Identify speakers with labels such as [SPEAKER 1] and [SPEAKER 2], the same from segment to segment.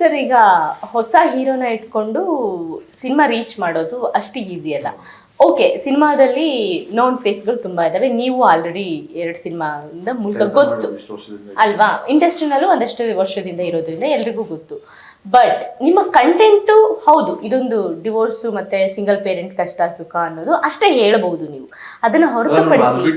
[SPEAKER 1] Sir ಈಗ ಹೊಸ ಹೀರೋನ ಇಟ್ಕೊಂಡು ಸಿನಿಮಾ ರೀಚ್ ಮಾಡೋದು ಅಷ್ಟು ಈಸಿ ಅಲ್ಲ. ಓಕೆ ಸಿನಿಮಾದಲ್ಲಿ ನೋನ್ ಫೇಸ್ಗಳು ತುಂಬಾ ಇದ್ದಾವೆ ನೀವು ಆಲ್ರೆಡಿ ಎರಡು ಸಿನಿಮಾದಿಂದ ಮೂಲಕ ಗೊತ್ತು. ಅಲ್ವಾ? ಇಂಡಸ್ಟ್ರಿನಲ್ಲೂ ಒಂದಷ್ಟು ವರ್ಷದಿಂದ ಇರೋದ್ರಿಂದ ಎಲ್ರಿಗೂ ಗೊತ್ತು. ಬಟ್ ನಿಮ್ಮ ಕಂಟೆಂಟು ಹೌದು ಇದೊಂದು ಡಿವೋರ್ಸು ಮತ್ತೆ ಸಿಂಗಲ್ ಪೇರೆಂಟ್ ಕಷ್ಟ ಸುಖ ಅನ್ನೋದು ಅಷ್ಟೇ ಹೇಳ್ಬಹುದು ನೀವು. ಅದನ್ನ
[SPEAKER 2] ಅದು
[SPEAKER 1] ಹೊರತುಪಡಿಸಿ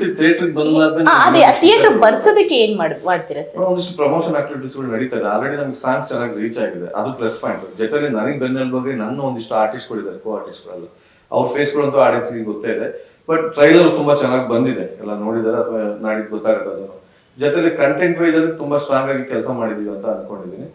[SPEAKER 1] ಅದೇ ಥಿಯೇಟರ್ ಬರ್ಸೋದಕ್ಕೆ ಏನ್ ಮಾಡ್ ಮಾಡ್ತೀರಾ ಸರ್?
[SPEAKER 2] ಒಂದಿಷ್ಟು ಪ್ರಮೋಷನ್ ಆಕ್ಟಿವಿಟೀಸ್ಗಳು ನಡೀತಾ ಇದೆ. ಆಲ್ರೆಡಿ ನಮ್ಗೆ ಸಾಂಗ್ಸ್ ಚೆನ್ನಾಗಿ ರೀಚ್ ಆಗಿದೆ. ಅದು ಪ್ಲಸ್ ಪಾಯಿಂಟ್ ಜೊತೆಲಿ ನನಗೆ ಬೆನ್ನೆಲುಬಾಗಿ ನನ್ನ ಒಂದಿಷ್ಟು ಆರ್ಟಿಸ್ಟ್ ಗಳಿದ್ದಾರೆ ಕೋ ಆರ್ಟಿಸ್ಟ್ ಗಳೆಲ್ಲ. ಅವ್ರ ಫೇಸ್ ಗಳಂತೂ ಆಡಿಯನ್ಸ್ ಗೊತ್ತೇ ಇದೆ. ಬಟ್ ಟ್ರೈಲರ್ ತುಂಬಾ ಚೆನ್ನಾಗಿ ಬಂದಿದೆ. ಎಲ್ಲ ನೋಡಿದಾರೆ ಅಥವಾ ನಾಡಿದ್ ಗೊತ್ತಾಗುತ್ತೆ ಅದನ್ನು. ಜೊತೆಲಿ ಕಂಟೆಂಟ್ ವೈಸ್ ಅಲ್ಲಿ ತುಂಬಾ ಸ್ಟ್ರಾಂಗ್ ಆಗಿ ಕೆಲಸ ಮಾಡಿದೀವಿ ಅಂತ ಅನ್ಕೊಂಡಿದೀನಿ.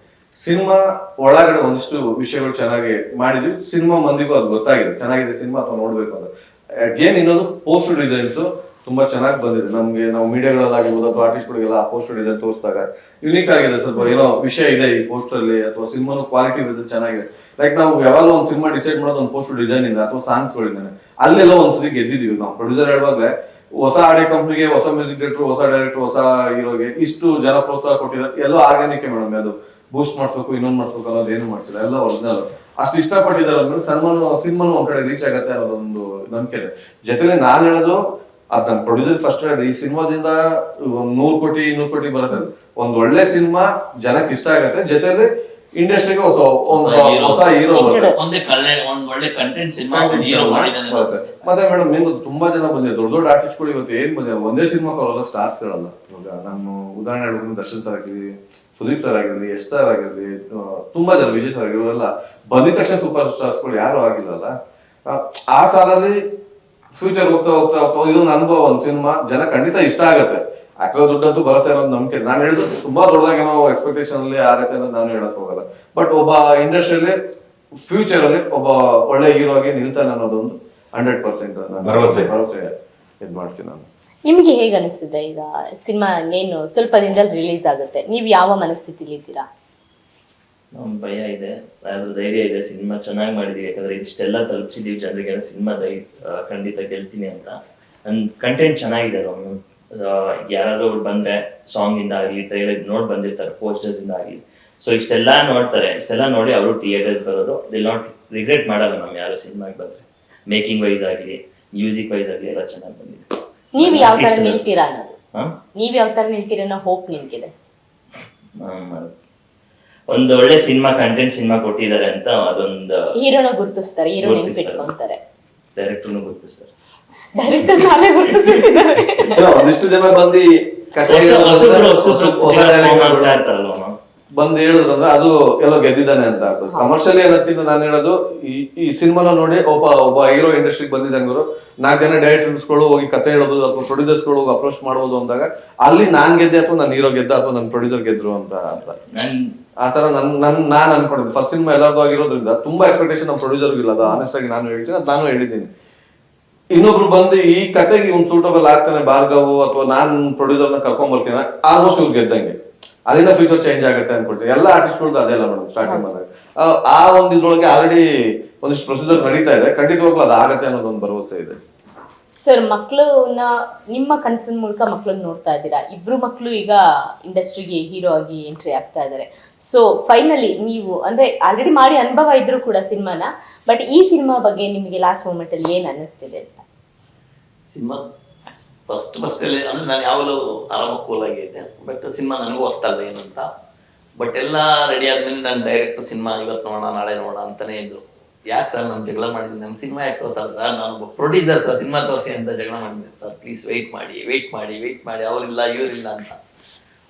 [SPEAKER 2] ಸಿನಿಮಾ ಒಳಗಡೆ ಒಂದಿಷ್ಟು ವಿಷಯಗಳು ಚೆನ್ನಾಗಿ ಮಾಡಿದ್ವಿ. ಸಿನಿಮಾ ಮಂದಿಗೂ ಅದು ಗೊತ್ತಾಗಿದೆ. ಚೆನ್ನಾಗಿದೆ ಸಿನಿಮಾ ಅಥವಾ ನೋಡ್ಬೇಕು ಅಂತ. ಅಗೇನ್ ಇನ್ನೊಂದು ಪೋಸ್ಟರ್ ಡಿಸೈನ್ಸ್ ತುಂಬಾ ಚೆನ್ನಾಗಿ ಬಂದಿದೆ. ನಮ್ಗೆ ನಾವು ಮೀಡಿಯಾಗಳಲ್ಲಾಗಿರ್ಬೋದು ಅಥವಾ ಆರ್ಟಿಸ್ಟ್ಗಳಿಗೆಲ್ಲ ಆ ಪೋಸ್ಟರ್ ಡಿಸೈನ್ ತೋರಿಸಿದಾಗ ಯುನೀಕ್ ಆಗಿದೆ. ಸ್ವಲ್ಪ ಏನೋ ವಿಷಯ ಇದೆ ಈ ಪೋಸ್ಟರ್ ಅಲ್ಲಿ ಅಥವಾ ಸಿನಿಮಾನು ಕ್ವಾಲಿಟಿ ವೈಸ್ ಚೆನ್ನಾಗಿದೆ. ಲೈಕ್ ನಾವು ಯಾವಾಗ ಒಂದು ಸಿನಿಮಾ ಡಿಸೈಡ್ ಮಾಡೋದು ಒಂದು ಪೋಸ್ಟರ್ ಡಿಸೈನ್ ಇಂದ ಅಥವಾ ಸಾಂಗ್ಸ್ ಗಳಿಂದಾನೆ. ಅಲ್ಲೆಲ್ಲ ಒಂದ್ಸರಿ ಗೆದ್ದಿದೀವಿ ನಾವು. ಪ್ರೊಡ್ಯೂಸರ್ ಹೇಳುವಾಗಲೇ ಹೊಸ ಆಡಿಯೋ ಕಂಪ್ನಿಗೆ ಹೊಸ ಮ್ಯೂಸಿಕ್ ಡೈರೆಕ್ಟರ್ ಹೊಸ ಡೈರೆಕ್ಟರ್ ಹೊಸ ಹೀರೋಗೆ ಇಷ್ಟು ಜನ ಪ್ರೋತ್ಸಾಹ ಕೊಟ್ಟಿರೋ ಎಲ್ಲ ಆರ್ಗ್ಯಾನಿಕ್ ಮೇಡಮ್ ಅದು ಬೂಸ್ಟ್ ಮಾಡ್ಬೇಕು ಇನ್ನೊಂದು ಮಾಡ್ಬೇಕು ಅನ್ನೋದು ಏನು ಮಾಡ್ತಿಲ್ಲ ಎಲ್ಲ ಒರಿಜಿನಲ್ ಅಷ್ಟು ಇಷ್ಟಪಟ್ಟಿದ್ದಾರೆ ಅಂದ್ರೆ ಸನ್ಮಾನ ಸಿನಿಮಾನು ಒಂದ್ ಕಡೆ ರೀಚ್ ಆಗತ್ತೆ ಅನ್ನೋದೊಂದು ನಂಬಿಕೆ ಇದೆ. ಜೊತೆಗೆ ನಾನ್ ಹೇಳೋದು ಅದ್ ನಮ್ ಪ್ರೊಡ್ಯೂಸರ್ ಫಸ್ಟ್ ಹೇಳಿ ಈ ಸಿನಿಮಾದಿಂದ ಒಂದ್ ನೂರ್ ಕೋಟಿ ಇನ್ನೂರ್ ಕೋಟಿ ಬರುತ್ತೆ. ಒಂದ್ ಒಳ್ಳೆ ಸಿನಿಮಾ ಜನಕ್ಕೆ ಇಷ್ಟ ಆಗತ್ತೆ. ಜೊತೆಲಿ ಇಂಡಸ್ಟ್ರಿಗೆ ಹೊಸ ಒಂದು
[SPEAKER 3] ಹೊಸ
[SPEAKER 2] ಹೀರೋ. ಬರುತ್ತೆ.
[SPEAKER 3] ಒಂದೇ ಒಂದ್ ಒಳ್ಳೆ ಕಂಟೆಂಟ್ ಸಿನಿಮಾ ಹೀರೋ ಮಾಡಿದಾನೆ
[SPEAKER 2] ಬರುತ್ತೆ. ಮತ್ತೆ ಮೇಡಮ್ ಏನು ತುಂಬಾ ಜನ ಬಂದಿದೆ ದೊಡ್ಡ ದೊಡ್ಡ ಆರ್ಟಿಸ್ಟ್ಗಳು ಇವತ್ತು ಏನ್ ಬಂದಿದೆ ಒಂದೇ ಸಿನಿಮಾ ಅವರೆಲ್ಲ ಸ್ಟಾರ್ಸ್ ಗಳಲ್ಲ. ಇವಾಗ ನಾನು ಉದಾಹರಣೆ ಹೇಳ್ಬೇಕು ದರ್ಶನ್ ಸರ್ ಆಗಿರ್ಲಿ ಸುದೀಪ್ ಸರ್ ಆಗಿರ್ಲಿ ಎಸ್ ಸರ್ ಆಗಿರ್ಲಿ ತುಂಬಾ ಜನ ವಿಜಯ್ ಸರ್ ಆಗಿರ್ಲಿ ಇವರೆಲ್ಲ ಬಂದಿದ ತಕ್ಷಣ ಸೂಪರ್ ಸ್ಟಾರ್ಸ್ಗಳು ಯಾರು ಆಗಿಲ್ಲಲ್ಲ. ಆ, ಆ ಸಾಲಲ್ಲಿ ಫ್ಯೂಚರ್ ಹೋಗ್ತಾ ಹೋಗ್ತಾ ಹೋಗ್ತಾ ಇದೊಂದು ಅನುಭವ ಒಂದು ಸಿನಿಮಾ ಜನ ಖಂಡಿತ ಇಷ್ಟ ಆಗತ್ತೆ. ಅಕ್ರ ದುಡ್ಡಂತೂ ಬರುತ್ತೆ ಅನ್ನೋದು ನಂಬಿಕೆ. ನಾನು ಹೇಳಿದ್ರು ತುಂಬಾ ದೊಡ್ಡದಾಗಿ ಏನೋ ಎಕ್ಸ್ಪೆಕ್ಟೇಷನ್ ಅಲ್ಲಿ ಆಗತ್ತೆ ಅನ್ನೋದು ನಾನು ಹೇಳಕ್ ಹೋಗಲ್ಲ. ಬಟ್ ಒಬ್ಬ ಇಂಡಸ್ಟ್ರಿಯಲ್ಲಿ ಫ್ಯೂಚರ್ ಅಲ್ಲಿ ಒಬ್ಬ ಒಳ್ಳೆ ಹೀರೋ ಆಗಿ ನಿಲ್ತಾನೆ ಅನ್ನೋದೊಂದು ಹಂಡ್ರೆಡ್ ಪರ್ಸೆಂಟ್
[SPEAKER 4] ಭರವಸೆ.
[SPEAKER 2] ಭರವಸೆ ಇದ್ ಮಾಡ್ತೀನಿ ನಾನು.
[SPEAKER 1] ನಿಮ್ಗೆ ಹೇಗೆ ಅನಿಸ್ತಿದೆ ಈಗ ಸಿನಿಮಾ ಏನು ಸ್ವಲ್ಪ ದಿನದಲ್ಲಿ ರಿಲೀಸ್ ಆಗುತ್ತೆ? ನೀವು ಯಾವ ಮನಸ್ಥಿತಿಲಿ ಇದ್ದೀರಾ?
[SPEAKER 3] ಭಯ ಇದೆ. ಅದು ಧೈರ್ಯ ಇದೆ. ಸಿನಿಮಾ ಚೆನ್ನಾಗಿ ಮಾಡಿದೀವಿ. ಯಾಕಂದ್ರೆ ಇಷ್ಟೆಲ್ಲ ತಲುಪಿಸಿದೀವಿ ಜನರಿಗೆ ಸಿನಿಮಾ ದೈ ಖಂಡಿತ ಗೆಲ್ತೀನಿ ಅಂತ. ನನ್ ಕಂಟೆಂಟ್ ಚೆನ್ನಾಗಿದೆ ಅವನು ಯಾರಾದ್ರೂ ಅವ್ರು ಬಂದ್ರೆ ಸಾಂಗ್ ಇಂದ ಆಗ್ಲಿ ಟ್ರೈಲರ್ ನೋಡ್ ಬಂದಿರ್ತಾರೆ ಪೋಸ್ಟರ್ಸ್ ಇಂದ ಆಗ್ಲಿ. ಸೊ ಇಷ್ಟೆಲ್ಲ ನೋಡ್ತಾರೆ. ಇಷ್ಟೆಲ್ಲ ನೋಡಿ ಅವರು ಥಿಯೇಟರ್ಸ್ ಬರೋದು. ದಿ ನಾಟ್ ರಿಗ್ರೆಟ್ ಮಾಡಲ್ಲ ನಮ್ ಯಾರು ಸಿನಿಮಾಗೆ ಬಂದ್ರೆ. ಮೇಕಿಂಗ್ ವೈಸ್ ಆಗ್ಲಿ ಮ್ಯೂಸಿಕ್ ವೈಸ್ ಆಗ್ಲಿ ಎಲ್ಲ ಚೆನ್ನಾಗಿ ಬಂದಿದೆ.
[SPEAKER 1] ನೀವು ಯಾವ ತರ ನಿಲ್ತೀರಾ ಅನ್ನೋದು ನೀವ್ ಯಾವ ತರ ನಿಲ್ತೀರಾ ಅನ್ನೋ ಹೋಪ್ ನಿಮ್ಗಿದೆ.
[SPEAKER 3] ಒಂದು ಒಳ್ಳೆ ಸಿನಿಮಾ ಕಂಟೆಂಟ್ ಸಿನಿಮಾ ಕೊಟ್ಟಿದ್ದಾರೆ ಅಂತ ಅದೊಂದು
[SPEAKER 1] ಹೀರೋನ ಗುರುತಿಸ್ತಾರೆ ಹೀರೋ
[SPEAKER 3] ಗುರ್ತಿಸ್ತಾರೆ.
[SPEAKER 1] ನೆನ್ಪಿಟ್ಕೊಂತಾರೆ
[SPEAKER 3] ಡೈರೆಕ್ಟರ್ನು ಗುರುತಿಸ್ತಾರೆ
[SPEAKER 1] ಡೈರೆಕ್ಟರ್ ನಾನೇ ಗುರುತಿಸಿದ್ದಾರೆ
[SPEAKER 2] ಏನೋ ಒಂದಿಷ್ಟು ಜನ ಬಂದು
[SPEAKER 3] ಹೊಸ ಹೊಸ
[SPEAKER 2] ಹೊಸ
[SPEAKER 3] ಹೊಸಬ್ರು
[SPEAKER 2] ಹೊಸ- ಹೊಸಬ್ರು
[SPEAKER 3] ಆಗ್ತಾ ಇರ್ತಾರಲ್ವ.
[SPEAKER 2] ಬಂದು ಹೇಳಿದ್ರಂದ್ರೆ ಅದು ಎಲ್ಲೋ ಗೆದ್ದಿದ್ದಾನೆ ಅಂತ ಕಮರ್ಷಿಯಲ್ ಕಮರ್ಷಿಯಲಿ ಅನ್ನೋದ್ಕಿಂತ ನಾನು ಹೇಳೋದು ಈ ಈ ಸಿನಿಮಾನ ನೋಡಿ ಒಬ್ಬ ಒಬ್ಬ ಹೀರೋ ಇಂಡಸ್ಟ್ರಿಗೆ ಬಂದಿದ್ದಂಗ್ರು ನಾಲ್ಕು ಜನ ಡೈರೆಕ್ಟರ್ಸ್ಗಳು ಹೋಗಿ ಕತೆ ಹೇಳಬಹುದು ಅಥವಾ ಪ್ರೊಡ್ಯೂಸರ್ಸ್ಗಳು ಹೋಗಿ ಅಪ್ರೋಚ್ ಮಾಡಬಹುದು ಅಂದಾಗ ಅಲ್ಲಿ ನಾನ್ ಗೆದ್ದೆ ಅಥವಾ ನನ್ನ ಹೀರೋ ಗೆದ್ದ ಅಥವಾ ನನ್ನ ಪ್ರೊಡ್ಯೂಸರ್ ಗೆದ್ರು ಅಂತ ಅಂತ ಆತರ ನನ್ ನನ್ ನಾನ್ ಅನ್ಕೊಂಡಿದ್ದೆ. ಫಸ್ಟ್ ಸಿನಿಮಾ ಎಲ್ಲರದು ಆಗಿರೋದ್ರಿಂದ ತುಂಬಾ ಎಕ್ಸ್ಪೆಕ್ಟೇಷನ್ ನಮ್ಮ ಪ್ರೊಡ್ಯೂಸರ್ ಇಲ್ಲ. ಅದು ಆನೆಸ್ಟ್ ಆಗಿ ನಾನು ಹೇಳ್ತೀನಿ ಅದು ನಾನು ಹೇಳಿದ್ದೀನಿ. ಇನ್ನೊಬ್ರು ಬಂದು ಈ ಕತೆಗೆ ಒಂದು ಸೂಟಬಲ್ ಆಗ್ತಾನೆ ಭಾರ್ಗವು ಅಥವಾ ನಾನ್ ಪ್ರೊಡ್ಯೂಸರ್ನ ಕರ್ಕೊಂಡ್ ಬರ್ತೀನಿ ಆಲ್ಮೋಸ್ಟ್ ಇವ್ರು ಗೆದ್ದಂಗೆ. ಅಲ್ಲಿಂದ ಫ್ಯೂಚರ್ ಚೇಂಜ್ ಆಗುತ್ತೆ ಅನ್ಕೊಳ್ತೀನಿ ಎಲ್ಲ ಆರ್ಟಿಸ್ಟ್ಗಳದ್ದು ಅದೇ ಅಲ್ಲ ಮೇಡಮ್ ಸ್ಟಾರ್ಟಿಂಗ್ ಬಂದಾಗ. ಆ- ಒಂದು ಇದ್ರೊಳಗೆ ಆಲ್ರೆಡಿ ಒಂದಿಷ್ಟು ಪ್ರೊಸೀಜರ್ ನಡೀತಾ ಇದೆ. ಖಂಡಿತವಾಗ್ಲೂ ಅದು ಆಗತ್ತೆ ಅನ್ನೋದೊಂದು ಭರವಸೆ ಇದೆ.
[SPEAKER 1] ಸರ್ ಮಕ್ಕಳನ್ನ ನಿಮ್ಮ ಕನಸಿನ ಮೂಲಕ ಮಕ್ಕಳನ್ನ ನೋಡ್ತಾ ಇದ್ದೀರಾ? ಇಬ್ರು ಮಕ್ಕಳು ಈಗ ಇಂಡಸ್ಟ್ರಿಗೆ ಹೀರೋ ಆಗಿ ಎಂಟ್ರಿ ಆಗ್ತಾ ಇದ್ದಾರೆ ಸೊ ಫೈನಲಿ ನೀವು ಅಂದ್ರೆ ಆಲ್ರೆಡಿ ಮಾಡಿ ಅನುಭವ ಇದ್ರು ಕೂಡ ಸಿನಿಮಾನ ಬಟ್ ಈ ಸಿನಿಮಾ ಬಗ್ಗೆ ನಿಮಗೆ ಲಾಸ್ಟ್ ಮೂಮೆಂಟ್ ಅಲ್ಲಿ ಏನ್ ಅನ್ನಿಸ್ತಿದೆ ಅಂತ?
[SPEAKER 3] ಸಿನಿಮಾ ಫಸ್ಟ್ ಫಸ್ಟ್ ಅಲ್ಲಿ ಅಂದ್ರೆ ನಾನು ಯಾವಾಗಲೂ ಆರಾಮ ಕೂಲ್ ಇದ್ದೆ. ಬಟ್ ಸಿನಿಮಾ ನನಗೂ ಹೊಸ್ತಲ್ಲ ಏನಂತ. ಬಟ್ ಎಲ್ಲ ರೆಡಿ ಆದ್ಮೇಲೆ ನಾನು ಡೈರೆಕ್ಟ್ ಸಿನಿಮಾ ಇವತ್ತು ನೋಡೋಣ ನಾಳೆ ನೋಡೋಣ ಅಂತಲೇ ಇದ್ರು. ಯಾಕೆ ಸರ್ ನಾನು ಜಗಳ ಮಾಡಿದ್ದೀನಿ ನನ್ನ ಸಿನಿಮಾ ಯಾಕೆ ತೋರ್ಸಲ್ಲ ಸರ್ ನಾನು ಪ್ರೊಡ್ಯೂಸರ್ ಸರ್ ಸಿನಿಮಾ ತೋರಿಸಿ ಅಂತ ಜಗಳ ಮಾಡಿದ್ದೀನಿ ಸರ್ ಪ್ಲೀಸ್ ವೆಯ್ಟ್ ಮಾಡಿ ವೆಯ್ಟ್ ಮಾಡಿ ವೆಯ್ಟ್ ಮಾಡಿ. ಅವರಿಲ್ಲ ಇವರಿಲ್ಲ ಅಂತ.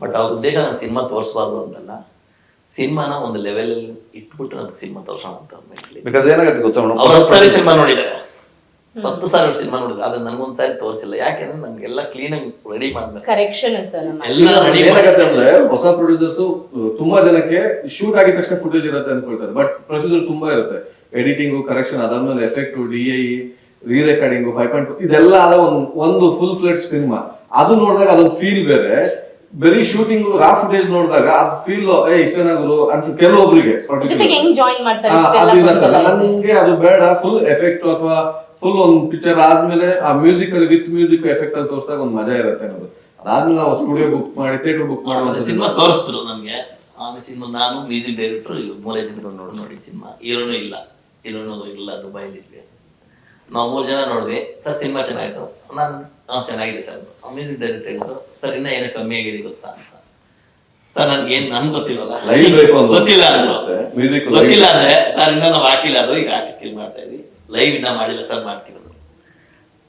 [SPEAKER 3] ಬಟ್ ಅವ್ರ ಉದ್ದೇಶ ನಾನು ಸಿನಿಮಾ ತೋರಿಸ್ಬಾರ್ದು ಅಂತಲ್ಲ. ಸಿನಿಮಾನ ಒಂದು ಲೆವೆಲ್ ಇಟ್ಬಿಟ್ಟು ನನಗೆ ಸಿನಿಮಾ ತೋರಿಸೋಣ ಅಂತ
[SPEAKER 2] ಬಿಕಾಸ್ ಏನಾಗುತ್ತೆ ಗೊತ್ತಾ
[SPEAKER 3] ಸಿನಿಮಾ ನೋಡಿದ್ದಾರೆ. ಹತ್ತು ಸಾವಿರ ಸಿನಿಮಾ ನೋಡಿದ್ರು. ಅದು ನನ್ಗೊಂದ್ ಸಾರಿ ತೋರಿಸಿಲ್ಲ. ಯಾಕೆಂದ್ರೆ ನನ್ಗೆಲ್ಲ ಕ್ಲೀನ್ ಆಗಿ ರೆಡಿ ಮಾಡ್ಬೇಕು
[SPEAKER 1] ಕರೆಕ್ಷನ್ ಸರ್
[SPEAKER 3] ಎಲ್ಲ ರೆಡಿ
[SPEAKER 2] ಏನಾಗತ್ತೆ ಅಂದ್ರೆ ಹೊಸ ಪ್ರೊಡ್ಯೂಸರ್ಸ್ ತುಂಬಾ ಜನಕ್ಕೆ ಶೂಟ್ ಆಗಿದ ತಕ್ಷಣ ಫುಟೇಜ್ ಇರುತ್ತೆ ಅನ್ಕೊಳ್ತಾರೆ. ಬಟ್ ಪ್ರೊಸೀಜರ್ ತುಂಬಾ ಇರುತ್ತೆ. ಎಡಿಟಿಂಗ್ ಕರೆಕ್ಷನ್ ಅದಾದ್ಮೇಲೆ effect D I rerecording five point ಇದೆಲ್ಲ ಆದ ಒಂದು ಫುಲ್ ಫ್ಲೆಡ್ ಸಿನಿಮಾ ಅದು ನೋಡಿದಾಗ ಅದೊಂದು ಫೀಲ್ ಬೇರೆ. ಬರೀ ಶೂಟಿಂಗ್ ರಾ ಫುಟೇಜ್ ನೋಡಿದಾಗ ಅದು ಫೀಲ್ ಏ ಇಷ್ಟನ ಗುರು? ಅಂತ ಕೆಲವೊಬ್ರಿಗೆ
[SPEAKER 1] ಜೊತೆಗೆ ಹೆಂಗ್ ಜಾಯಿನ್ ಮಾಡ್ತಾರೆ
[SPEAKER 2] ಆ,
[SPEAKER 1] ಇಷ್ಟೆಲ್ಲ
[SPEAKER 2] ಅದು ಇರತ್ತಲ್ಲ ನನ್ಗೆ ಅದು ಬೇಡ. ಫುಲ್ ಎಫೆಕ್ಟ್ ಅಥವಾ ಫುಲ್ ಒಂದು ಪಿಕ್ಚರ್ ಆದ್ಮೇಲೆ ಆ ಮ್ಯೂಸಿಕ್ ಅಲ್ಲಿ ವಿತ್ ಮ್ಯೂಸಿಕ್ ಎಫೆಕ್ಟ್ ಅಲ್ಲಿ ತೋರಿಸಿದಾಗ ಒಂದು ಮಜಾ ಇರುತ್ತೆ ಅನ್ನೋದು. ಅದಾದ್ಮೇಲೆ ನಾವು ಸ್ಟುಡಿಯೋ ಬುಕ್ ಮಾಡಿ ಥಿಯೇಟರ್ ಬುಕ್ ಮಾಡಿ
[SPEAKER 3] ಸಿನಿಮಾ ತೋರಿಸ್ತರು ನನಗೆ. ಆಮೇಲೆ ಸಿನಿಮಾ ನಾನು ಮ್ಯೂಸಿಕ್ ಡೈರೆಕ್ಟರ್ ಮೂರೇ ಜನ ನೋಡಿ ನೋಡಿ ಸಿನಿಮಾ. ಹೀರೋನು ಇಲ್ಲ. ಹೀರೋನು ಇಲ್ಲ ದುಬೈಲಿದ್ವಿ ನಾವು ಮೂರು ಜನ ನೋಡಿದ್ವಿ. ಸರ್ ಸಿನಿಮಾ ಚೆನ್ನಾಗಿತ್ತು. ನಾನು ಹಾಂ ಚೆನ್ನಾಗಿದೆ ಸರ್. ಮ್ಯೂಸಿಕ್ ಡೈರೆಕ್ಟರ್ ಸರ್ ಇನ್ನೂ ಏನೋ ಕಮ್ಮಿ ಆಗಿದೆ ಗೊತ್ತಾ? ಅಂತ. ಸರ್ ನನ್ಗೆ ಏನ್ ನನ್ಗೆ
[SPEAKER 2] ಗೊತ್ತಿಲ್ಲ
[SPEAKER 3] ಗೊತ್ತಿಲ್ಲ ಅಂದ್ರು. ಗೊತ್ತಿಲ್ಲ ಅಂದ್ರೆ ಸರ್ ಇನ್ನ ನಾವು ಹಾಕಿಲ್ಲ ಅದು ಈಗ ಹಾಕಿ ಮಾಡ್ತಾ ಇದ್ವಿ. ಲೈವ್ ಇನ್ನ ಮಾಡಿಲ್ಲ ಸರ್ ಮಾಡ್ತಿರೋದು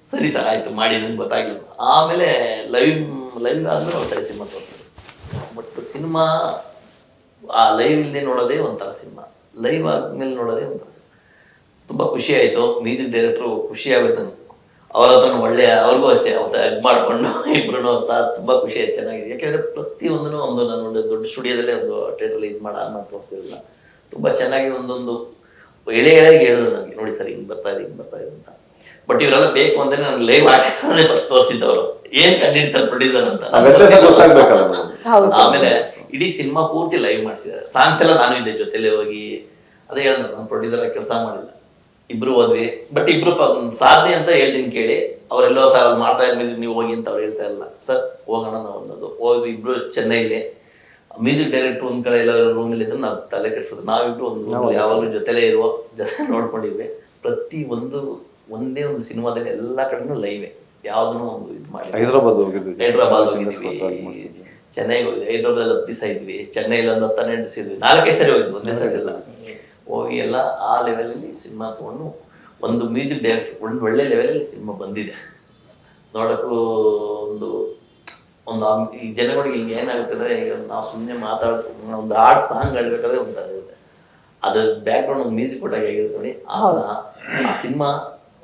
[SPEAKER 3] ಸರಿ ಸರ್ ಆಯ್ತು ಮಾಡಿ ನಂಗೆ ಗೊತ್ತಾಗಿಲ್ಲ ಆಮೇಲೆ ಲೈವ್ ಲೈವ್ ಆದ್ರೂ ಒಂಥರ ಸಿನಿಮಾ ತೋರಿಸಿದ್ರು. ಬಟ್ ಸಿನಿಮಾ ಆ ಲೈವ್ ಇಲ್ಲದೆ ನೋಡೋದೇ ಒಂಥರ ಸಿನಿಮಾ. ಲೈವ್ ಆದ್ಮೇಲೆ ನೋಡೋದೇ ಒಂಥರ ತುಂಬಾ ಖುಷಿ ಆಯ್ತು. ಮ್ಯೂಸಿಕ್ ಡೈರೆಕ್ಟ್ರು ಖುಷಿ ಆಗುತ್ತೆ ನಂಗೆ ಅವ್ರ ಹತ್ರ ಒಳ್ಳೆ ಅವ್ರಿಗೂ ಅಷ್ಟೇ ಅವತ್ತ ಇದು ಮಾಡ್ಕೊಂಡು ಇಬ್ಬರು ಅಂತ ತುಂಬಾ ಖುಷಿ ಆಯ್ತು ಚೆನ್ನಾಗಿದೆ. ಯಾಕೆಂದ್ರೆ ಪ್ರತಿಯೊಂದನ್ನು ಒಂದು ನಾನು ಒಂದು ದೊಡ್ಡ ಸ್ಟುಡಿಯೋದಲ್ಲೇ ಒಂದು ಟೈಟಲ್ ಇದು ಮಾಡ ಮಾಡಿ ತೋರಿಸಿರಲಿಲ್ಲ ತುಂಬಾ ಚೆನ್ನಾಗಿ ಒಂದೊಂದು ಎಳೆ ಎಳೆಗೆ ಹೇಳಿದ್ರು ನನಗೆ ನೋಡಿ ಸರ್ ಹಿಂಗೆ ಬರ್ತಾ ಇದೆ ಹಿಂಗೆ ಬರ್ತಾ ಇದೆ ಅಂತ. ಬಟ್ ಇವರೆಲ್ಲ ಬೇಕು ಅಂತಾನೆ ನಾನು ಲೈವ್ ಆಕ್ಷನ್ ಫಸ್ಟ್ ತೋರಿಸಿದ್ದವರು. ಏನ್ ಕಂಡಿಡ್ತಾರೆ ಪ್ರೊಡ್ಯೂಸರ್ ಅಂತ?
[SPEAKER 2] ಆ ಗೊತ್ತಾಗ್ಬೇಕಲ್ಲ
[SPEAKER 1] ಹೌದು.
[SPEAKER 3] ಆಮೇಲೆ ಇಡೀ ಸಿನಿಮಾ ಪೂರ್ತಿ ಲೈವ್ ಮಾಡಿಸಿದ್ದಾರೆ. ಸಾಂಗ್ಸ್ ಎಲ್ಲ ನಾನು ಇದ್ದೆ ಜೊತೆಲೇ ಹೋಗಿ. ಅದೇ ಹೇಳಿದ್ರು ನಾನು ಪ್ರೊಡ್ಯೂಸರ್ ಕೆಲಸ ಮಾಡಿಲ್ಲ. ಇಬ್ರು ಹೋದ್ವಿ. ಬಟ್ ಇಬ್ರು ಸಾಧ್ಯ ಸಾಧನೆ ಅಂತ ಹೇಳ್ತೀನಿ ಕೇಳಿ. ಅವರೆಲ್ಲೋ ಸರ್ ಅಲ್ಲಿ ಮಾಡ್ತಾ ಇದ್ಮೇಲೆ ನೀವು ಹೋಗಿ ಅಂತ ಅವ್ರು ಹೇಳ್ತಾ ಇಲ್ಲ. ಸರ್ ಹೋಗೋಣ ನಾವು ಅನ್ನೋದು. ಹೋದ್ವಿ ಇಬ್ರು ಚೆನ್ನೈಲಿ. ಮ್ಯೂಸಿಕ್ ಡೈರೆಕ್ಟರ್ ಒಂದ್ ಕಡೆ ಎಲ್ಲ ರೂಮ್ ಅಲ್ಲಿ ಇದ್ರೆ ನಾವು ತಲೆ ಕೆಡ್ಸೋದು. ನಾವಿಬ್ರು ಒಂದು ಯಾವಾಗ್ಲೂ ಜೊತೆಲೇ ಇರುವ ಜಾಸ್ತಿ ನೋಡ್ಕೊಂಡಿದ್ವಿ. ಪ್ರತಿ ಒಂದು ಒಂದೇ ಒಂದು ಸಿನಿಮಾದಲ್ಲಿ ಎಲ್ಲಾ ಕಡೆನೂ ಲೈವೇ ಯಾವ್ದನ್ನು ಒಂದು ಇದು ಮಾಡಿ
[SPEAKER 2] ಹೈದರಾಬಾದ್ ಹೋಗಿದ್ವಿ.
[SPEAKER 3] ಹೈದ್ರಾಬಾದ್ ಹೋಗಿದ್ವಿ. ಚೆನ್ನೈಗೆ ಹೋಗಿದ್ವಿ. ಹೈದ್ರಾಬಾದ್ ಹತ್ತು ದಿವಸ ಇದ್ವಿ ಚೆನ್ನೈಲಿ ಒಂದು ಹತ್ತು ಹನ್ನೆರಡು ದಿವಸ ಇದ್ವಿ. ನಾಲ್ಕೈದು ಸರಿ ಹೋಗಿದ್ವಿ ಒಂದೇ ಸರಿ ಇಲ್ಲ ಹೋಗಿ ಎಲ್ಲ ಆ ಲೆವೆಲಲ್ಲಿ ಸಿನಿಮಾ ತೊಗೊಂಡು ಒಂದು ಮ್ಯೂಸಿಕ್ ಡೈರೆಕ್ಟರ್ ಒಂದು ಒಳ್ಳೆ ಲೆವೆಲಲ್ಲಿ ಸಿನಿಮಾ ಬಂದಿದೆ. ನೋಡೋಕ್ಕೂ ಒಂದು ಒಂದು ಈ ಜನಗಳಿಗೆ ಈಗ ಏನಾಗುತ್ತೆ ಅಂದ್ರೆ ಈಗ ನಾವು ಸುಮ್ಮನೆ ಮಾತಾಡ್ತೀವಿ ಒಂದು ಹಾಡ್ ಸಾಂಗ್ ಆಡ್ಬೇಕಾದ್ರೆ ಒಂಥರ ಇರುತ್ತೆ. ಅದ್ರ ಬ್ಯಾಕ್ ಗ್ರೌಂಡ್ ಒಂದು ಮ್ಯೂಸಿಕ್ ಕೊಟ್ಟಾಗ ಹೇಗಿರುತ್ತೆ ನೋಡಿ. ಆ ಸಿನಿಮಾ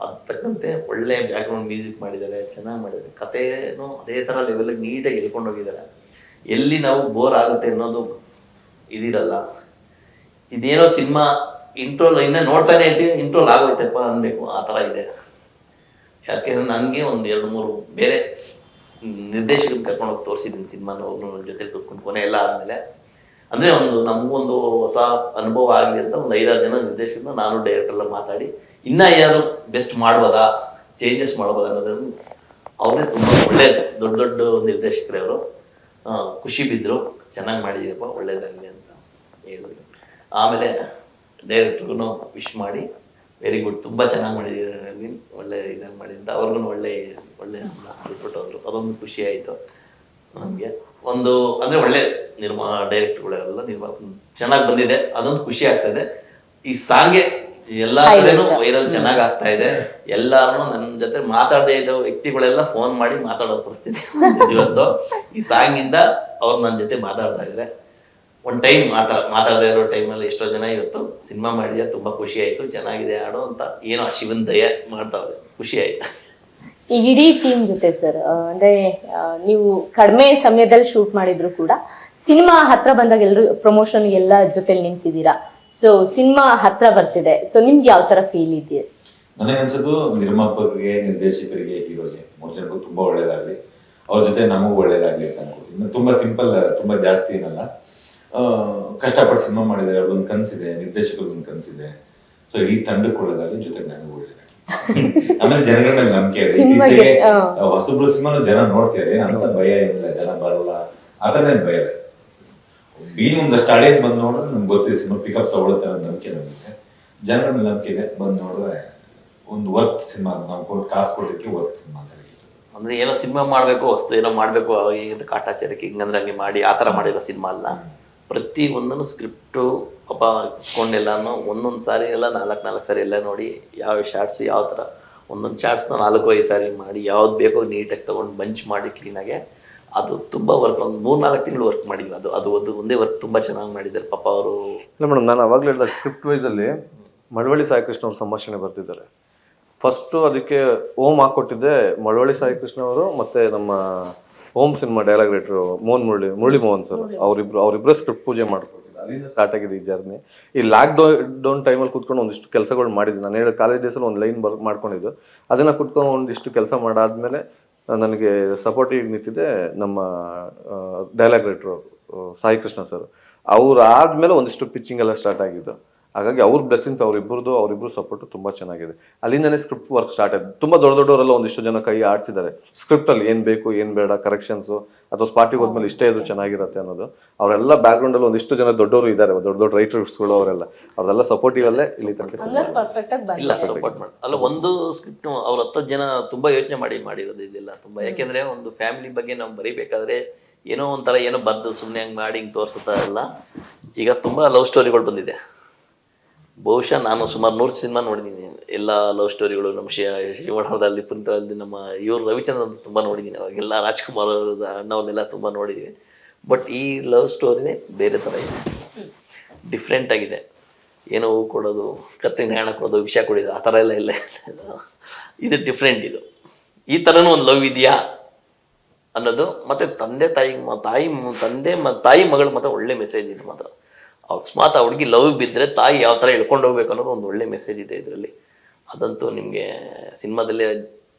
[SPEAKER 3] ಅದ್ ತಕ್ಕಂತೆ ಒಳ್ಳೆ ಬ್ಯಾಕ್ ಗ್ರೌಂಡ್ ಮ್ಯೂಸಿಕ್ ಮಾಡಿದ್ದಾರೆ ಚೆನ್ನಾಗಿ ಮಾಡಿದ್ದಾರೆ. ಕಥೆನೂ ಅದೇ ಥರ ಲೆವೆಲ್ಗೆ ನೀಟಾಗಿ ಹೇಳ್ಕೊಂಡು ಹೋಗಿದ್ದಾರೆ. ಎಲ್ಲಿ ನಾವು ಬೋರ್ ಆಗುತ್ತೆ ಅನ್ನೋದು ಇದಿರಲ್ಲ. ಇದೇನೋ ಸಿನಿಮಾ ಇಂಟ್ರೋಲ್ ಇನ್ನ ನೋಡ್ತಾನೆ ಇರ್ತೀವಿ ಇಂಟ್ರೋಲ್ ಆಗೋಯ್ತಪ್ಪ ಅನ್ಬೇಕು, ಆ ಥರ ಇದೆ. ಯಾಕೆಂದ್ರೆ ನನಗೆ ಒಂದು ಎರಡು ಮೂರು ಬೇರೆ ನಿರ್ದೇಶಕರು ಕರ್ಕೊಂಡು ಹೋಗಿ ತೋರಿಸಿದ್ದೀನಿ ಸಿನಿಮಾನ ಒಬ್ಬರು ಜೊತೆ ಕೂತ್ಕೊಂಡು ಕೊನೆ ಎಲ್ಲ ಆದಮೇಲೆ. ಅಂದರೆ ಒಂದು ನಮಗೊಂದು ಹೊಸ ಅನುಭವ ಆಗಲಿ ಅಂತ ಒಂದು ಐದಾರು ಜನ ನಿರ್ದೇಶಕನ ನಾನು ಡೈರೆಕ್ಟರ್ ಎಲ್ಲ ಮಾತಾಡಿ, ಇನ್ನ ಯಾರು ಬೆಸ್ಟ್ ಮಾಡ್ಬೋದಾ ಚೇಂಜಸ್ ಮಾಡ್ಬೋದಾ ಅನ್ನೋದನ್ನು ಅವರೇ ತುಂಬ ಒಳ್ಳೆ ದೊಡ್ಡ ದೊಡ್ಡ ನಿರ್ದೇಶಕರೇ ಅವರು. ಖುಷಿ ಬಿದ್ದರು ಚೆನ್ನಾಗಿ ಮಾಡಿದ್ದೀರಪ್ಪ ಒಳ್ಳೇದಾಗಲಿ ಅಂತ ಹೇಳಿದ್ರು. ಆಮೇಲೆ ಡೈರೆಕ್ಟ್ರಿಗೂ ವಿಶ್ ಮಾಡಿ ವೆರಿ ಗುಡ್ ತುಂಬ ಚೆನ್ನಾಗಿ ಮಾಡಿದ್ದೀರಿ ನವೀನ್ ಒಳ್ಳೆ ಇದನ್ನು ಮಾಡಿ ಅಂತ ಅವ್ರಿಗೂ ಒಳ್ಳೆ ಒಳ್ಳೆ ಹೇಳ್ಬಿಟ್ಟು ಹೋದರು ಅದೊಂದು ಖುಷಿ ಆಯಿತು ನಮಗೆ. ಒಂದು ಅಂದರೆ ಒಳ್ಳೆ ನಿರ್ಮಾ ಡೈರೆಕ್ಟ್ಗಳೆಲ್ಲ ನಿರ್ಮಾ ಚೆನ್ನಾಗಿ ಬಂದಿದೆ. ಅದೊಂದು ಖುಷಿ ಆಗ್ತದೆ ಈ ಸಾಂಗೆ ಎಲ್ಲ ವೈರಲ್ ಚೆನ್ನಾಗಿ ಆಗ್ತಾ ಇದೆ ಎಲ್ಲಾರು ನನ್ನ ಜೊತೆ ಮಾತಾಡದೇ ಇದ್ದ ವ್ಯಕ್ತಿಗಳೆಲ್ಲ ಫೋನ್ ಮಾಡಿ ಮಾತಾಡೋ ಪರಿಸ್ಥಿತಿ ಇವತ್ತು. ಈ ಸಾಂಗಿಂದ ಇಂದ ಅವ್ರು ನನ್ನ ಜೊತೆ ಮಾತಾಡ್ತಾ ಇದ್ದಾರೆ. ಒಂದ್ ಟೈಮ್ ಮಾತಾ ಮಾತಾಡದೇ ಇರೋ ಟೈಮಲ್ಲಿ ಎಷ್ಟೋ ಜನ ಇವತ್ತು ಸಿನಿಮಾ ಮಾಡಿದ್ರೆ ತುಂಬಾ ಖುಷಿ ಆಯ್ತು ಚೆನ್ನಾಗಿದೆ ಹಾಡು ಅಂತ ಏನೋ ಆ ಶಿವನ್ ದಯ ಮಾಡ್ತಾವ್ರೆ. ಖುಷಿ ಆಯ್ತು.
[SPEAKER 1] ಈ ಇಡೀ ಟೀಮ್ ಜೊತೆ ಸರ್ ಅಂದ್ರೆ ನೀವು ಕಡಿಮೆ ಸಮಯದಲ್ಲಿ ಶೂಟ್ ಮಾಡಿದ್ರು ಕೂಡ ಸಿನಿಮಾ ಹತ್ರ ಬಂದಾಗ ಎಲ್ರು ಪ್ರಮೋಷನ್ ಎಲ್ಲ ಜೊತೆಲಿ ನಿಂತಿದ್ದೀರಾ? ಸೊ ಸಿನಿಮಾ ಹತ್ರ ಬರ್ತಿದೆ. ಸೊ ನಿಮ್ಗೆ ಯಾವ ತರ ಫೀಲ್ ಇದೆ
[SPEAKER 4] ನನಗೆ ಅನ್ಸೋದು ನಿರ್ಮಾಪಕರಿಗೆ ನಿರ್ದೇಶಕರಿಗೆ ಹೀರೋಗೆ ಮೂರು ಜನಕ್ಕೂ ತುಂಬಾ ಒಳ್ಳೇದಾಗ್ಲಿ. ಅವ್ರ ಜೊತೆ ನಮಗೂ ಒಳ್ಳೇದಾಗ್ಲಿ ಅಂತ ಅನ್ಕೋತೀನಿ ತುಂಬಾ ಸಿಂಪಲ್ ತುಂಬಾ ಜಾಸ್ತಿ ಏನಲ್ಲ. ಕಷ್ಟಪಟ್ಟು ಸಿನಿಮಾ ಮಾಡಿದ್ದಾರೆ. ಅವ್ರದೊಂದು ಕನ್ಸಿದೆ ನಿರ್ದೇಶಕರಿಗೊಂದು ಕನ್ಸಿದೆ. ಸೊ ಇಡೀ ತಂಡಕ್ಕೆ ಒಳ್ಳೇದಾಗ್ಲಿ ಜೊತೆಗೆ ನಾನು ಒಳ್ಳೇದಾಗ್ಲಿ ಆಮೇಲೆ ಜನಗಳ ಮೇಲೆ ನಂಬಿಕೆ ಇದೆ. ಇತ್ತೀಚೆಗೆ ಹೊಸಬ್ರು ಸಿನಿಮಾನು ಜನ ನೋಡ್ತಾರೆ ಅಂತ ಭಯ ಏನಿಲ್ಲ ಜನ ಬರಲ್ಲ. ಅದನ್ನ ಥರದ್ದೇನು ಭಯ ಇಲ್ಲ. ಬೀನ್ ಒಂದಷ್ಟು ಆಡಿಯನ್ಸ್ ಬಂದು ನೋಡಿದ್ರೆ ನಮ್ಗೆ ಗೊತ್ತಿದೆ ಸಿನಿಮಾ ಪಿಕಪ್ ತಗೊಳುತ್ತೆ ಅನ್ನೋ ನಂಬಿಕೆ ನಮಗೆ. ಜನರ ಮೇಲೆ ನಂಬಿಕೆ ಇದೆ. ಬಂದು ನೋಡಿದ್ರೆ ಒಂದು ವರ್ತ್ ಸಿನಿಮಾ ನಾವು ಕೊಟ್ಟು ಕಾಸು ಕೊಡಲಿಕ್ಕೆ ವರ್ತ್ ಸಿನಿಮಾ ಅಂತ ಹೇಳಿ
[SPEAKER 3] ಅಂದ್ರೆ ಏನೋ ಸಿನಿಮಾ ಮಾಡ್ಬೇಕು ಹೊಸ್ತು ಏನೋ ಮಾಡ್ಬೇಕು ಈಗ ಕಾಟಾಚಾರಕ್ಕೆ ಹಿಂಗಂದ್ರೆ ಹಂಗೆ ಮಾಡಿ ಆತರ ಮಾಡಿರೋ ಸಿನಿಮಾ ಅಲ್ಲ. ಪ್ರತಿ ಒಂದನ್ನು ಸ್ಕ್ರಿಪ್ಟು ಪಾಪ ಇಟ್ಕೊಂಡೆಲ್ಲಾನು ಒಂದೊಂದು ಸಾರಿ ಎಲ್ಲ ನಾಲ್ಕು ನಾಲ್ಕು ಸಾರಿ ಎಲ್ಲ ನೋಡಿ ಯಾವ ಶಾರ್ಟ್ಸ್ ಯಾವ ಥರ. ಒಂದೊಂದು ಶಾರ್ಟ್ಸ್ನ ನಾಲ್ಕು ಐದು ಸಾರಿ ಮಾಡಿ, ಯಾವ್ದು ಬೇಕೋ ನೀಟಾಗಿ ತೊಗೊಂಡು ಬಂಚ್ ಮಾಡಿ ಕ್ಲೀನಾಗೆ ಅದು ತುಂಬ ವರ್ಕ್ ಒಂದು ಮೂರು ನಾಲ್ಕು ತಿಂಗಳು ವರ್ಕ್ ಮಾಡಿದ್ವಿ ಅದು. ಅದು ಒಂದು ಒಂದೇ ವರ್ಕ್ ತುಂಬ ಚೆನ್ನಾಗಿ ಮಾಡಿದ್ದಾರೆ ಪಾಪ ಅವರು.
[SPEAKER 2] ಇಲ್ಲ ಮೇಡಮ್ ನಾನು ಅವಾಗಲೇ ಹೇಳಿದ ಸ್ಕ್ರಿಪ್ಟ್ ವೈಸಲ್ಲಿ ಮಳವಳ್ಳಿ ಸಾಯಿಕೃಷ್ಣ ಅವರು ಸಂಭಾಷಣೆ ಬರ್ತಿದ್ದಾರೆ. ಫಸ್ಟು ಅದಕ್ಕೆ ಓಮ್ ಹಾಕ್ಕೊಟ್ಟಿದ್ದೆ ಮಳವಳ್ಳಿ ಸಾಯಿಕೃಷ್ಣ ಅವರು, ಮತ್ತು ನಮ್ಮ Om cinema dialogue writer Mohan Murali Murali Mohan sir ಅವರಿಬ್ರು ಅವರಿಬ್ಬರ ಸ್ಕ್ರಿಪ್ಟ್ ಪೂಜೆ ಮಾಡ್ಕೊಟ್ಟಿದ್ದು ಅಲ್ಲಿಂದ ಸ್ಟಾರ್ಟ್ ಆಗಿದೆ ಈ ಜರ್ನಿ ಈ ಲಾಕ್ ಡೌನ್ ಟೈಮಲ್ಲಿ ಕುತ್ಕೊಂಡು ಒಂದಿಷ್ಟು ಕೆಲಸಗಳು ಮಾಡಿದ್ದೆ ನಾನು ಹೇಳಿದ ಕಾಲೇಜ್ ಡೇಸಲ್ಲಿ ಒಂದು ಲೈನ್ ಬರ್ ಮಾಡ್ಕೊಂಡಿದ್ದು. ಅದನ್ನು ಕುತ್ಕೊಂಡು ಒಂದಿಷ್ಟು ಕೆಲಸ ಮಾಡಾದ್ಮೇಲೆ ನನಗೆ ಸಪೋರ್ಟಿವ್ ನಿಂತಿದೆ ನಮ್ಮ ಡೈಲಾಗ್ ರೈಟ್ರು ಸಾಯಿ ಕೃಷ್ಣ ಸರ್ ಅವ್ರು ಆದಮೇಲೆ ಒಂದಿಷ್ಟು ಪಿಚ್ಚಿಂಗ್ ಎಲ್ಲ ಸ್ಟಾರ್ಟ್ ಆಗಿದ್ದು. ಹಾಗಾಗಿ ಅವ್ರ ಬ್ಲೆಸ್ಸಿಂಗ್ಸ್ ಅವರಿಬ್ಬರದು ಅವರಿಬ್ಬರು ಸಪೋರ್ಟ್ ತುಂಬಾ ಚೆನ್ನಾಗಿದೆ. ಅಲ್ಲಿಂದನೇ ಸ್ಕ್ರಿಪ್ಟ್ ವರ್ಕ್ ಸ್ಟಾರ್ಟ್ ಆಯ್ತು. ತುಂಬಾ ದೊಡ್ಡ ದೊಡ್ಡವರೆಲ್ಲ ಒಂದಿಷ್ಟು ಜನ ಕೈ ಆಡ್ಸಿದ್ದಾರೆ. ಸ್ಕ್ರಿಪ್ಟಲ್ಲಿ ಏನು ಬೇಕು ಏನು ಬೇಡ ಕರೆಕ್ಷನ್ಸು ಅಥವಾ ಸ್ಪಾಟಿಗೆ ಹೋದ್ಮೇಲೆ ಇಷ್ಟೇ ಇದು ಚೆನ್ನಾಗಿರುತ್ತೆ ಅನ್ನೋದು. ಅವರೆಲ್ಲ ಬ್ಯಾಕ್ ಗ್ರೌಂಡ್ ಅಲ್ಲಿ ಒಂದಿಷ್ಟು ಜನ ದೊಡ್ಡವರು ಇದ್ದಾರೆ. ದೊಡ್ಡ ದೊಡ್ಡ ರೈಟರ್ಸ್ಗಳು ಅವರೆಲ್ಲ. ಅವರೆಲ್ಲ ಸಪೋರ್ಟಿವ್ ಅಲ್ಲೇ ಇಲ್ಲಿ ತನಕ
[SPEAKER 1] ಹಂಗಾರೆ ಪರ್ಫೆಕ್ಟ್ ಆಗಿ
[SPEAKER 3] ಇಲ್ಲ ಸಪೋರ್ಟ್ ಮಾಡಿ ಅಲ್ಲ ಒಂದು ಸ್ಕ್ರಿಪ್ಟ್ ಅವ್ರ ಹತ್ತು ಜನ ತುಂಬಾ ಯೋಚನೆ ಮಾಡಿ ಮಾಡಿರೋದು ಇದಿಲ್ಲ. ತುಂಬಾ ಯಾಕೆಂದ್ರೆ ಒಂದು ಫ್ಯಾಮಿಲಿ ಬಗ್ಗೆ ನಾವು ಬರೀಬೇಕಾದ್ರೆ ಏನೋ ಒಂಥರ ಏನೋ ಬದ್ದು ಸುಮ್ಮನೆ ಹಂಗೆ ಮಾಡಿ ಹಿಂಗೆ ತೋರಿಸ್ತಾ ಇಲ್ಲ. ಈಗ ತುಂಬಾ ಲವ್ ಸ್ಟೋರಿಗಳು ಬಂದಿದೆ. ಬಹುಶಃ ನಾನು ಸುಮಾರು ನೂರು ಸಿನಿಮಾ ನೋಡಿದ್ದೀನಿ. ಎಲ್ಲ ಲವ್ ಸ್ಟೋರಿಗಳು, ನಮ್ಮ ಶಿವ ಶಿವಣ್ಣದಲ್ಲಿ ಪುಂತರಲ್ಲಿ ನಮ್ಮ ಇವರು ರವಿಚಂದ್ರನ್ ಅಂತ ತುಂಬ ನೋಡಿದ್ದೀನಿ. ಅವಾಗೆಲ್ಲ ರಾಜ್ಕುಮಾರ್ ಅವ್ರದ್ದು ಅಣ್ಣವನ್ನೆಲ್ಲ ತುಂಬ ನೋಡಿದ್ದೀವಿ ಬಟ್ ಈ ಲವ್ ಸ್ಟೋರಿನೇ ಬೇರೆ ಥರ ಇದೆ. ಡಿಫ್ರೆಂಟ್ ಆಗಿದೆ. ಏನೋ ಹೂ ಕೊಡೋದು ಕತ್ತಿನ ಹಣ ಕೊಡೋದು, ವಿಷ ಕೊಡೋದು ಆ ಥರ ಎಲ್ಲ ಇಲ್ಲ. ಇದು ಡಿಫ್ರೆಂಟ್ ಇದು. ಈ ಥರನೂ ಒಂದು ಲವ್ ಇದೆಯಾ ಅನ್ನೋದು ಮತ್ತು ತಂದೆ ತಾಯಿ ಮ- ತಾಯಿ ತಂದೆ ಮ- ತಾಯಿ ಮಗಳು ಮಾತ್ರ ಒಳ್ಳೆ ಮೆಸೇಜ್ ಇದು ಮಾತ್ರ. ಅಕಸ್ಮಾತ್ ಆ ಹುಡುಗಿ ಲವ್ ಬಿದ್ದರೆ ತಾಯಿ ಯಾವ ಥರ ಎಳ್ಕೊಂಡು ಹೋಗ್ಬೇಕು ಅನ್ನೋದು ಒಂದು ಒಳ್ಳೆ ಮೆಸೇಜ್ ಇದೆ ಇದರಲ್ಲಿ. ಅದಂತೂ ನಿಮಗೆ ಸಿನಿಮಾದಲ್ಲಿ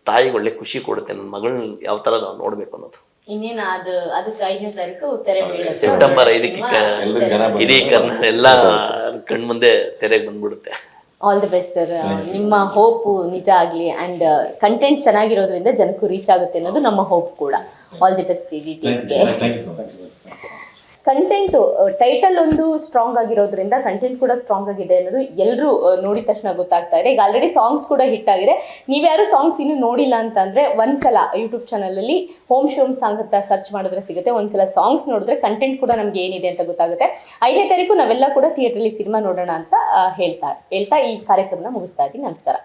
[SPEAKER 3] ತಾಯಿಗೆ ಒಳ್ಳೆ ಖುಷಿ ಕೊಡುತ್ತೆ ನನ್ನ ಮಗಳನ್ನ ಯಾವ ಥರ ನಾವು ನೋಡಬೇಕು ಅನ್ನೋದು.
[SPEAKER 1] ಇನ್ನೇನು ಅದು ಅದಕ್ಕೆ ಐದನೇ ತಾರೀಕು ತೆರೆ
[SPEAKER 3] ಸೆಪ್ಟೆಂಬರ್ ಐದಕ್ಕೆ ಇಡೀ ಕರ್ನಾಟಕ ಎಲ್ಲ ಕಣ್ಮುಂದೆ ತೆರೆಗೆ ಬಂದ್ಬಿಡುತ್ತೆ.
[SPEAKER 1] ಆಲ್ ದಿ ಬೆಸ್ಟ್ ಸರ್ ನಿಮ್ಮ ಹೋಪ್ ನಿಜ ಆಗ್ಲಿ ಅಂಡ್ ಕಂಟೆಂಟ್ ಚೆನ್ನಾಗಿರೋದ್ರಿಂದ ಜನಕ್ಕೂ ರೀಚ್ ಆಗುತ್ತೆ ಅನ್ನೋದು ನಮ್ಮ ಹೋಪ್ ಕೂಡ. ಆಲ್ ದಿ ಬೆಸ್ಟ್ ಇಡೀ ಟೀಮ್ಗೆ
[SPEAKER 4] thank you so much
[SPEAKER 1] content title ಒಂದು ಸ್ಟ್ರಾಂಗ್ ಆಗಿರೋದ್ರಿಂದ ಕಂಟೆಂಟ್ ಕೂಡ ಸ್ಟ್ರಾಂಗ್ ಆಗಿದೆ ಅನ್ನೋದು ಎಲ್ಲರೂ ನೋಡಿದ ತಕ್ಷಣ ಗೊತ್ತಾಗ್ತಾ ಇದೆ. ಈಗ ಆಲ್ರೆಡಿ ಸಾಂಗ್ಸ್ ಕೂಡ ಹಿಟ್ ಆಗಿದೆ. ನೀವ್ಯಾರು ಸಾಂಗ್ಸ್ ಇನ್ನೂ ನೋಡಿಲ್ಲ ಅಂತಂದ್ರೆ ಒಂದ್ಸಲ ಯೂಟ್ಯೂಬ್ ಚಾನಲಲ್ಲಿ ಹೋಮ್ ಶೋಮ್ ಸಾಂಗ್ ಅಂತ ಸರ್ಚ್ ಮಾಡಿದ್ರೆ ಸಿಗುತ್ತೆ. ಒಂದ್ಸಲ ಸಾಂಗ್ಸ್ ನೋಡಿದ್ರೆ ಕಂಟೆಂಟ್ ಕೂಡ ನಮ್ಗೆ ಏನಿದೆ ಅಂತ ಗೊತ್ತಾಗುತ್ತೆ. ಐದನೇ ತಾರೀಕು ನಾವೆಲ್ಲ ಕೂಡ ಥಿಯೇಟ್ರಲ್ಲಿ ಸಿನಿಮಾ ನೋಡೋಣ ಅಂತ ಹೇಳ್ತಾ ಹೇಳ್ತಾ ಈ ಕಾರ್ಯಕ್ರಮನ ಮುಗಿಸ್ತಾ ಇದ್ದೀನಿ. ನಮಸ್ಕಾರ.